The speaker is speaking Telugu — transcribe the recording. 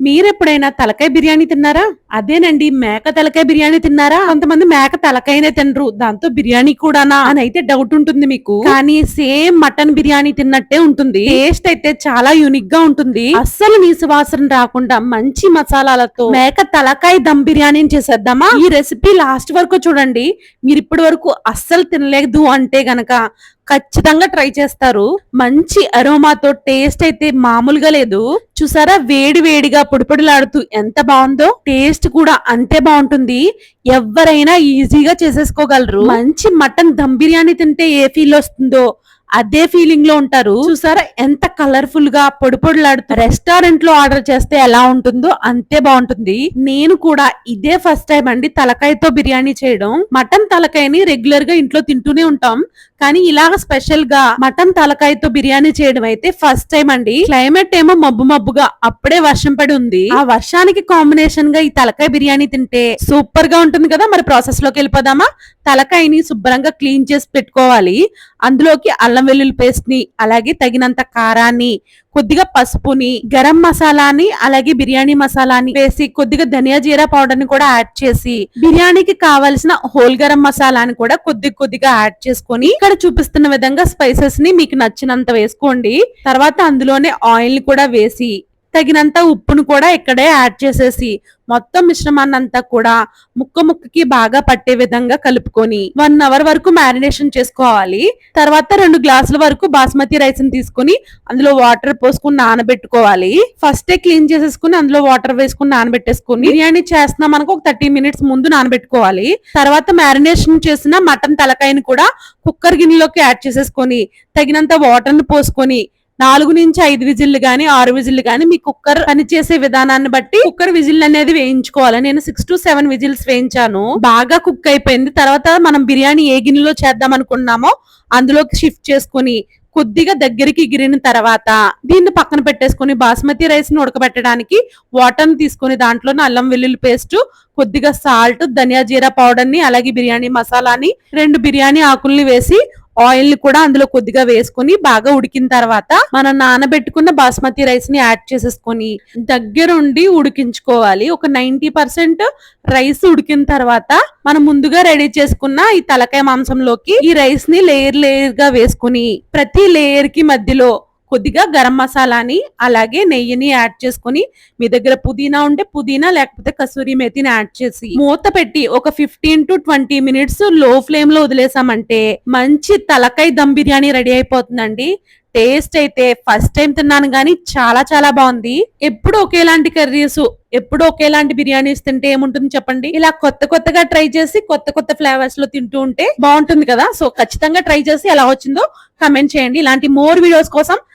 మీరెప్పుడైనా తలకాయ బిర్యానీ తిన్నారా? అదేనండి మేక తలకాయ బిర్యానీ తిన్నారా? కొంతమంది మేక తలకాయనే తినరు దాంతో బిర్యానీ కూడానా? అని అయితే డౌట్ ఉంటుంది మీకు. కానీ సేమ్ మటన్ బిర్యానీ తిన్నట్టే ఉంటుంది. టేస్ట్ అయితే చాలా యూనిక్గా ఉంటుంది. అస్సలు నీసు సువాసన రాకుండా మంచి మసాలాలతో మేక తలకాయ దమ్ బిర్యానీ చేసేద్దామా? ఈ రెసిపీ లాస్ట్ వరకు చూడండి. మీరు ఇప్పటి వరకు అస్సలు తినలేదు అంటే గనక ఖచ్చితంగా ట్రై చేస్తారు. మంచి అరోమాతో టేస్ట్ అయితే మామూలుగా లేదు. చూసారా? వేడి వేడిగా పొడిపొడిలాడుతూ ఎంత బాగుందో. టేస్ట్ కూడా అంతే బాగుంటుంది. ఎవరైనా ఈజీగా చేసేసుకోగలరు. మంచి మటన్ దమ్ బిర్యానీ తింటే ఏ ఫీల్ వస్తుందో అదే ఫీలింగ్లో ఉంటారు. చూసారా? ఎంత కలర్ఫుల్గా పొడి పొడిలాడుతూ రెస్టారెంట్లో ఆర్డర్ చేస్తే ఎలా ఉంటుందో అంతే బాగుంటుంది. నేను కూడా ఇదే ఫస్ట్ టైం అండి తలకాయతో బిర్యానీ చేయడం. మటన్ తలకాయని రెగ్యులర్గా ఇంట్లో తింటూనే ఉంటాం. కానీ ఇలాగ స్పెషల్గా మటన్ తలకాయతో బిర్యానీ చేయడం అయితే ఫస్ట్ టైం అండి. క్లైమేట్ ఏమో మబ్బు మబ్బుగా అప్పుడే వర్షం పడి ఉంది. ఆ వర్షానికి కాంబినేషన్గా ఈ తలకాయ బిర్యానీ తింటే సూపర్గా ఉంటుంది కదా. మరి ప్రాసెస్లోకి వెళ్ళిపోదామా? తలకాయని శుభ్రంగా క్లీన్ చేసి పెట్టుకోవాలి. అందులోకి అల్లం వెల్లుల్లి పేస్ట్ని అలాగే తగినంత కారాన్ని కొద్దిగా పసుపుని గరం మసాలాని అలాగే బిర్యానీ మసాలాని వేసి కొద్దిగా ధనియా జీరా పౌడర్ని కూడా యాడ్ చేసి బిర్యానీకి కావలసిన హోల్ గరం మసాలాని కూడా కొద్ది కొద్దిగా యాడ్ చేసుకొని ఇక్కడ చూపిస్తున్న విధంగా స్పైసెస్ని మీకు నచ్చినంత వేసుకోండి. తర్వాత అందులోనే ఆయిల్ కూడా వేసి తగినంత ఉప్పును కూడా ఇక్కడే యాడ్ చేసేసి మొత్తం మిశ్రమాన్ని అంతా కూడా ముక్క ముక్కకి బాగా పట్టే విధంగా కలుపుకొని వన్ అవర్ వరకు మ్యారినేషన్ చేసుకోవాలి. తర్వాత రెండు గ్లాసుల వరకు బాస్మతి రైస్ని తీసుకుని అందులో వాటర్ పోసుకుని నానబెట్టుకోవాలి. ఫస్ట్ క్లీన్ చేసేసుకుని అందులో వాటర్ వేసుకుని నానబెట్టేసుకుని బిర్యానీ చేస్తున్నాం మనకు ఒక థర్టీ మినిట్స్ ముందు నానబెట్టుకోవాలి. తర్వాత మ్యారినేషన్ చేసిన మటన్ తలకాయని కూడా కుక్కర్ గిన్నెలోకి యాడ్ చేసేసుకొని తగినంత వాటర్ని పోసుకొని నాలుగు నుంచి ఐదు విజిల్లు కానీ ఆరు విజిల్లు కానీ మీ కుక్కర్ పనిచేసే విధానాన్ని బట్టి కుక్కర్ విజిల్ అనేది వేయించుకోవాలి. నేను సిక్స్ టు సెవెన్ విజిల్స్ వేయించాను. బాగా కుక్ అయిపోయింది. తర్వాత మనం బిర్యానీ ఏ గిన్నెలో చేద్దాం అనుకున్నామో అందులోకి షిఫ్ట్ చేసుకుని కొద్దిగా దగ్గరికి గిరిన తర్వాత దీన్ని పక్కన పెట్టేసుకుని బాస్మతి రైస్ని ఉడకబెట్టడానికి వాటర్ని తీసుకుని దాంట్లో అల్లం వెల్లుల్లి పేస్ట్ కొద్దిగా సాల్ట్ ధనియా జీరా పౌడర్ని అలాగే బిర్యానీ మసాలాని రెండు బిర్యానీ ఆకుల్ని వేసి ఆయిల్ని కూడా అందులో కొద్దిగా వేసుకొని బాగా ఉడికిన తర్వాత మనం నానబెట్టుకున్న బాస్మతి రైస్ని యాడ్ చేసేసుకొని దగ్గరుండి ఉడికించుకోవాలి. ఒక నైన్టీ పర్సెంట్ రైస్ ఉడికిన తర్వాత మనం ముందుగా రెడీ చేసుకున్న ఈ తలకాయ మాంసంలోకి ఈ రైస్ని లేయర్ లేయర్గా వేసుకుని ప్రతి లేయర్కి మధ్యలో కొద్దిగా గరం మసాలాని అలాగే నెయ్యిని యాడ్ చేసుకుని మీ దగ్గర పుదీనా ఉంటే పుదీనా లేకపోతే కసూరి మేతిని యాడ్ చేసి మూత పెట్టి ఒక ఫిఫ్టీన్ టు ట్వంటీ మినిట్స్లో ఫ్లేమ్లో వదిలేసామంటే మంచి తలకాయ దమ్ బిర్యానీ రెడీ అయిపోతుందండి. టేస్ట్ అయితే ఫస్ట్ టైం తిన్నాను కానీ చాలా చాలా బాగుంది. ఎప్పుడు ఒకేలాంటి కర్రీస్ ఎప్పుడు ఒకేలాంటి బిర్యానీస్ తింటే ఏముంటుంది చెప్పండి? ఇలా కొత్త కొత్తగా ట్రై చేసి కొత్త కొత్త ఫ్లేవర్స్లో తింటూ ఉంటే బాగుంటుంది కదా. సో ఖచ్చితంగా ట్రై చేసి ఎలా వచ్చిందో కమెంట్ చేయండి. ఇలాంటి మోర్ వీడియోస్ కోసం